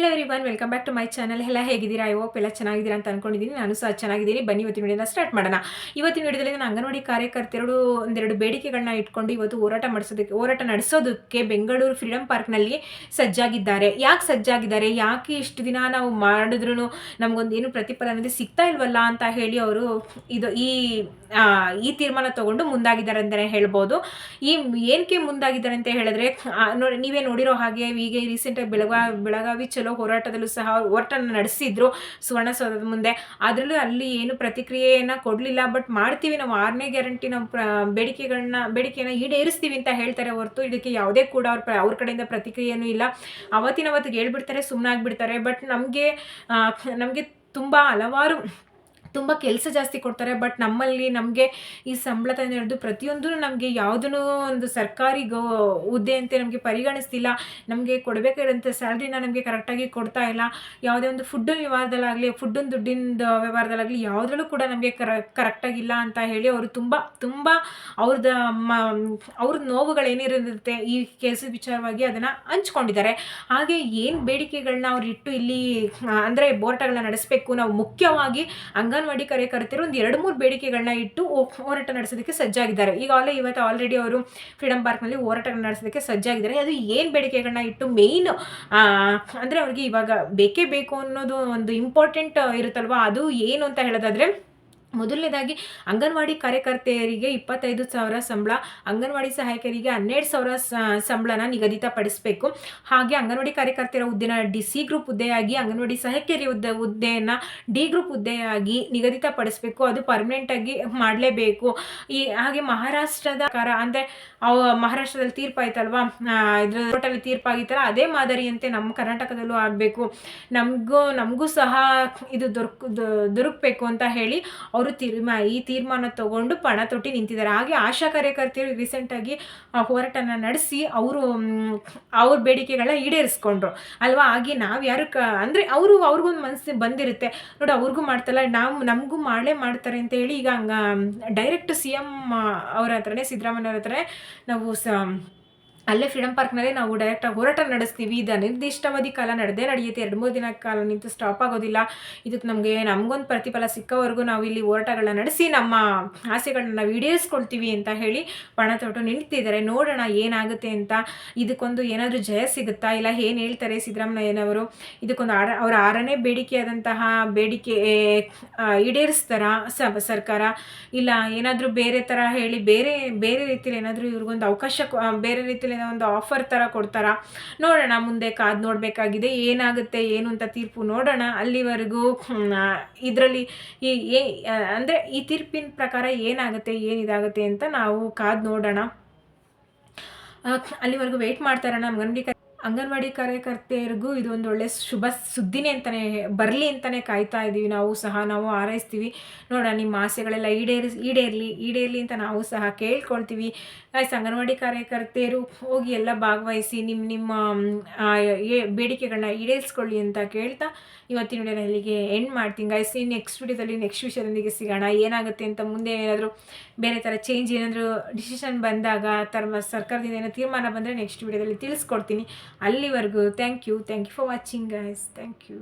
ಎಲ್ಲ everyone welcome back to my channel ಎಲ್ಲ ಹೇಗಿದ್ದೀರಾ? ಐ ಹೋಪ್ ಎಲ್ಲ ಚೆನ್ನಾಗಿದ್ದೀರಾ ಅಂತ ಅನ್ಕೊಂಡಿದ್ದೀನಿ. ನಾನು ಸಹ ಚೆನ್ನಾಗಿದ್ದೀನಿ. ಬನ್ನಿ ಇವತ್ತಿನ ವಿಡಿಯೋನ ಸ್ಟಾರ್ಟ್ ಮಾಡೋಣ. ಇವತ್ತಿನ ವಿಡಿಯೋದಲ್ಲಿ ನಾನು ಅಂಗನವಾಡಿ ಕಾರ್ಯಕರ್ತರು ಒಂದೆರಡು ಬೇಡಿಕೆಗಳನ್ನ ಇಟ್ಕೊಂಡು ಇವತ್ತು ಹೋರಾಟ ಮಾಡಿಸೋದಕ್ಕೆ, ಹೋರಾಟ ನಡೆಸೋದಕ್ಕೆ ಬೆಂಗಳೂರು ಫ್ರೀಡಮ್ ಪಾರ್ಕ್ನಲ್ಲಿ ಸಜ್ಜಾಗಿದ್ದಾರೆ. ಯಾಕೆ ಸಜ್ಜಾಗಿದ್ದಾರೆ? ಯಾಕೆ ಇಷ್ಟು ದಿನ ನಾವು ಮಾಡಿದ್ರು ನಮಗೊಂದು ಏನು ಪ್ರತಿಫಲ ಅನ್ನೋದು ಸಿಗ್ತಾ ಇಲ್ವಲ್ಲ ಅಂತ ಹೇಳಿ ಅವರು ಇದು ಈ ಈ ತೀರ್ಮಾನ ತಗೊಂಡು ಮುಂದಾಗಿದ್ದಾರೆ ಅಂತಲೇ ಹೇಳ್ಬೋದು. ಈ ಏನಕ್ಕೆ ಮುಂದಾಗಿದ್ದಾರೆ ಅಂತ ಹೇಳಿದ್ರೆ ನೋಡಿ, ನೀವೇ ನೋಡಿರೋ ಹಾಗೆ ಈಗ ರೀಸೆಂಟಾಗಿ ಬೆಳಗಾವಿ ಬೆಳಗಾವಿ ಚಲೋ ಹೋರಾಟದಲ್ಲೂ ಸಹ ಹೋರಾಟನ ನಡೆಸಿದ್ರು. ಸುವರ್ಣಸೌಧದ ಮುಂದೆ. ಅದರಲ್ಲೂ ಅಲ್ಲಿ ಏನು ಪ್ರತಿಕ್ರಿಯೆಯನ್ನು ಕೊಡಲಿಲ್ಲ. ಬಟ್ ಮಾಡ್ತೀವಿ ನಾವು. ಆರನೇ ಗ್ಯಾರಂಟಿ ನಾವು ಪ್ರ, ಬೇಡಿಕೆಗಳನ್ನ, ಬೇಡಿಕೆಯನ್ನು ಈಡೇರಿಸ್ತೀವಿ ಅಂತ ಹೇಳ್ತಾರೆ ಹೊರತು. ಇದಕ್ಕೆ ಯಾವುದೇ ಕೂಡ ಅವ್ರ ಅವ್ರ ಕಡೆಯಿಂದ ಪ್ರತಿಕ್ರಿಯೆಯೂ ಇಲ್ಲ. ಅವತ್ತಿನ ಅವತ್ತಿಗೆ ಹೇಳ್ಬಿಡ್ತಾರೆ ಸುಮ್ಮನಾಗ್ಬಿಡ್ತಾರೆ ಬಟ್ ನಮಗೆ ನಮಗೆ ತುಂಬ ಹಲವಾರು ತುಂಬ ಕೆಲಸ ಜಾಸ್ತಿ ಕೊಡ್ತಾರೆ ಬಟ್ ನಮ್ಮಲ್ಲಿ ನಮಗೆ ಈ ಸಂಬಳ ತಂದು ಹಿಡಿದು ಪ್ರತಿಯೊಂದೂ ನಮಗೆ ಯಾವುದೂ ಒಂದು ಸರ್ಕಾರಿ ಗೌ, ಹುದ್ದೆ ಅಂತ ನಮಗೆ ಪರಿಗಣಿಸ್ತಿಲ್ಲ. ನಮಗೆ ಕೊಡಬೇಕಾದಂಥ ಸ್ಯಾಲ್ರಿನ ನಮಗೆ ಕರೆಕ್ಟಾಗಿ ಕೊಡ್ತಾ ಇಲ್ಲ. ಯಾವುದೇ ಒಂದು ಫುಡ್ ವ್ಯವಹಾರದಲ್ಲಾಗಲಿ ಫುಡ್ಡಿನ ದುಡ್ಡಿನ ವ್ಯವಹಾರದಲ್ಲಾಗಲಿ ಯಾವುದ್ರಲ್ಲೂ ಕೂಡ ನಮಗೆ ಕರ ಕರೆಕ್ಟಾಗಿಲ್ಲ ಅಂತ ಹೇಳಿ ಅವರು ತುಂಬ ತುಂಬ ಅವ್ರದ್ದು ಮ, ಅವ್ರ ನೋವುಗಳೇನಿರುತ್ತೆ ಈ ಕೇಸ್ ವಿಚಾರವಾಗಿ ಅದನ್ನು ಹಂಚ್ಕೊಂಡಿದ್ದಾರೆ. ಹಾಗೆ ಏನು ಬೇಡಿಕೆಗಳನ್ನ ಅವ್ರು ಇಟ್ಟು ಇಲ್ಲಿ ಅಂದರೆ ಹೋರಾಟಗಳನ್ನ ನಡೆಸಬೇಕು, ನಾವು ಮುಖ್ಯವಾಗಿ ಅಂಗನವಾಡಿ ಕಾರ್ಯಕರ್ತರು ಒಂದು ಎರಡು ಮೂರು ಬೇಡಿಕೆಗಳನ್ನ ಇಟ್ಟು ಹೋರಾಟ ನಡೆಸೋದಕ್ಕೆ ಸಜ್ಜಾಗಿದ್ದಾರೆ. ಈಗ ಆಲೇ ಇವತ್ತು ಆಲ್ರೆಡಿ ಅವರು ಫ್ರೀಡಮ್ ಪಾರ್ಕ್ನಲ್ಲಿ ಹೋರಾಟ ನಡೆಸೋದಕ್ಕೆ ಸಜ್ಜಾಗಿದ್ದಾರೆ. ಅದು ಏನು ಬೇಡಿಕೆಗಳನ್ನ ಇಟ್ಟು ಮೇಯ್ನ್ ಅಂದರೆ ಅವ್ರಿಗೆ ಇವಾಗ ಬೇಕೇ ಬೇಕು ಅನ್ನೋದು ಒಂದು ಇಂಪಾರ್ಟೆಂಟ್ ಇರುತ್ತಲ್ವ? ಅದು ಏನು ಅಂತ ಹೇಳೋದಾದರೆ ಮೊದಲನೇದಾಗಿ ಅಂಗನವಾಡಿ ಕಾರ್ಯಕರ್ತೆಯರಿಗೆ ಇಪ್ಪತ್ತೈದು ಸಾವಿರ ಸಂಬಳ, ಅಂಗನವಾಡಿ ಸಹಾಯಕರಿಗೆ ಹನ್ನೆರಡು ಸಾವಿರ ಸಂಬಳನ ನಿಗದಿತಪಡಿಸಬೇಕು. ಹಾಗೆ ಅಂಗನವಾಡಿ ಕಾರ್ಯಕರ್ತೆಯರ ಹುದ್ದೆನ ಡಿ ಸಿ ಗ್ರೂಪ್ ಹುದ್ದೆಯಾಗಿ, ಅಂಗನವಾಡಿ ಸಹಾಯಕರಿ ಹುದ್ದೆ, ಹುದ್ದೆಯನ್ನು ಡಿ ಗ್ರೂಪ್ ಹುದ್ದೆಯಾಗಿ ನಿಗದಿತಪಡಿಸಬೇಕು. ಅದು ಪರ್ಮನೆಂಟಾಗಿ ಮಾಡಲೇಬೇಕು. ಈ, ಹಾಗೆ ಮಹಾರಾಷ್ಟ್ರದ ಕಾರ, ಅಂದರೆ ಅವ, ಮಹಾರಾಷ್ಟ್ರದಲ್ಲಿ ತೀರ್ಪಾಯ್ತಲ್ವಾ? ಇದ್ರ ಕೋರ್ಟಲ್ಲಿ ತೀರ್ಪಾಗಿತ್ತಲ್ಲ, ಅದೇ ಮಾದರಿಯಂತೆ ನಮ್ಮ ಕರ್ನಾಟಕದಲ್ಲೂ ಆಗಬೇಕು. ನಮಗೂ ನಮಗೂ ಸಹ ಇದು ದೊರಕು ದೊರಕಬೇಕು ಅಂತ ಹೇಳಿ ಅವರು ತೀರ್ಮಾ, ಈ ತೀರ್ಮಾನ ತಗೊಂಡು ಪಣ ತೊಟ್ಟಿ ನಿಂತಿದ್ದಾರೆ. ಹಾಗೆ ಆಶಾ ಕಾರ್ಯಕರ್ತೆಯರು ರೀಸೆಂಟಾಗಿ ಹೋರಾಟನ ನಡೆಸಿ ಅವರು ಅವ್ರ ಬೇಡಿಕೆಗಳನ್ನ ಈಡೇರಿಸ್ಕೊಂಡ್ರು. ಅಲ್ವಾ? ಹಾಗೆ ನಾವು ಯಾರು ಕ, ಅಂದರೆ ಅವರು, ಅವ್ರಿಗೊಂದು ಮನಸ್ಸು ಬಂದಿರುತ್ತೆ. ನೋಡಿ, ಅವ್ರಿಗೂ ಮಾಡ್ತಲ್ಲ, ನಾವು, ನಮಗೂ ಮಾಡಲೇ ಮಾಡ್ತಾರೆ ಅಂತ ಹೇಳಿ ಈಗ ಡೈರೆಕ್ಟ್ ಸಿ ಎಂ ಅವ್ರ ಹತ್ರನೇ, ಸಿದ್ದರಾಮಯ್ಯ ಅವ್ರ ಹತ್ರನೇ ನಾವು ಸ ಅಲ್ಲೇ ಫ್ರೀಡಮ್ ಪಾರ್ಕ್ನಲ್ಲೇ ನಾವು ಡೈರೆಕ್ಟಾಗಿ ಹೋರಾಟ ನಡೆಸ್ತೀವಿ. ಇದು ಅನಿರ್ದಿಷ್ಟಾವಧಿ ಕಾಲ ನಡೆದೇ ನಡೆಯುತ್ತೆ. ಎರಡು ಮೂರು ದಿನ ಕಾಲ ನಿಂತು ಸ್ಟಾಪ್ ಆಗೋದಿಲ್ಲ. ಇದಕ್ಕೆ ನಮಗೆ ನಮಗೊಂದು ಪ್ರತಿಫಲ ಸಿಕ್ಕವರೆಗೂ ನಾವು ಇಲ್ಲಿ ಹೋರಾಟಗಳನ್ನ ನಡೆಸಿ ನಮ್ಮ ಆಸೆಗಳನ್ನ ಈಡೇರಿಸ್ಕೊಳ್ತೀವಿ ಅಂತ ಹೇಳಿ ಪಣ ತೊಟ್ಟು ನಿಂತಿದ್ದಾರೆ. ನೋಡೋಣ ಏನಾಗುತ್ತೆ ಅಂತ. ಇದಕ್ಕೊಂದು ಏನಾದರೂ ಜಯ ಸಿಗುತ್ತಾ? ಇಲ್ಲ ಏನು ಹೇಳ್ತಾರೆ ಸಿದ್ದರಾಮಯ್ಯನವರು? ಇದಕ್ಕೊಂದು ಆರ, ಅವರ ಆರನೇ ಬೇಡಿಕೆಯಾದಂತಹ ಬೇಡಿಕೆ ಈಡೇರಿಸ್ತಾರ ಸರ್ಕಾರ? ಇಲ್ಲ ಏನಾದರೂ ಬೇರೆ ಥರ ಹೇಳಿ ಬೇರೆ ಬೇರೆ ರೀತಿಯಲ್ಲಿ ಏನಾದರೂ ಇವ್ರಿಗೊಂದು ಅವಕಾಶ ಬೇರೆ ರೀತಿಯಲ್ಲಿ ಏನೋ ಒಂದು ಆಫರ್ ಥರ ಕೊಡ್ತಾರಾ. ನೋಡೋಣ, ಮುಂದೆ ಕಾದು ನೋಡಬೇಕಾಗಿದೆ, ಏನಾಗುತ್ತೆ, ಏನು ಅಂತ ತೀರ್ಪು ನೋಡೋಣ. ಅಲ್ಲಿವರೆಗೂ ಇದರಲ್ಲಿ ಈ, ಏ ಅಂದರೆ ಈ ತೀರ್ಪಿನ ಪ್ರಕಾರ ಏನಾಗುತ್ತೆ, ಏನಿದಾಗುತ್ತೆ ಅಂತ ನಾವು ಕಾದು ನೋಡೋಣ. ಅಲ್ಲಿವರೆಗೂ ವೆಯ್ಟ್ ಮಾಡ್ತಾರಣ ಅಂಗನವಾಡಿ ಕ- ಅಂಗನವಾಡಿ ಕಾರ್ಯಕರ್ತೆಯರಿಗೂ ಇದೊಂದು ಒಳ್ಳೆ ಶುಭ ಸುದ್ದಿನೇ ಅಂತಲೇ ಬರಲಿ ಅಂತಲೇ ಕಾಯ್ತಾ ಇದ್ದೀವಿ ನಾವು ಸಹ ನಾವು ಹಾರೈಸ್ತೀವಿ. ನೋಡೋಣ, ನಿಮ್ಮ ಆಸೆಗಳೆಲ್ಲ ಈಡೇರಿ, ಈಡೇರಲಿ ಈಡೇರಲಿ ಅಂತ ನಾವು ಸಹ ಕೇಳ್ಕೊಳ್ತೀವಿ. ಆಯ್ತು ಅಂಗನವಾಡಿ ಕಾರ್ಯಕರ್ತೆಯರು ಹೋಗಿ ಎಲ್ಲ ಭಾಗವಹಿಸಿ ನಿಮ್ಮ ನಿಮ್ಮ ಬೇಡಿಕೆಗಳನ್ನ ಈಡೇರಿಸ್ಕೊಳ್ಳಿ ಅಂತ ಕೇಳ್ತಾ ಇವತ್ತಿನ ವಿಡಿಯೋನ ಇಲ್ಲಿಗೆ ಎಂಡ್ ಮಾಡ್ತೀನಿ. ಗಾಯ್ಸ್ ಈ ನೆಕ್ಸ್ಟ್ ವಿಡಿಯೋದಲ್ಲಿ ನೆಕ್ಸ್ಟ್ ವಿಷಯದೊಂದಿಗೆ ಸಿಗೋಣ. ಏನಾಗುತ್ತೆ ಅಂತ ಮುಂದೆ ಏನಾದರೂ ಬೇರೆ ಥರ ಚೇಂಜ್ ಏನಾದರೂ ಡಿಸಿಷನ್ ಬಂದಾಗ ತರ್ಮ ಸರ್ಕಾರದಿಂದ ಏನೋ ತೀರ್ಮಾನ ಬಂದರೆ ನೆಕ್ಸ್ಟ್ ವಿಡಿಯೋದಲ್ಲಿ ತಿಳಿಸ್ಕೊಡ್ತೀನಿ. ಅಲ್ಲಿವರೆಗೂ thank you thank you for watching guys thank you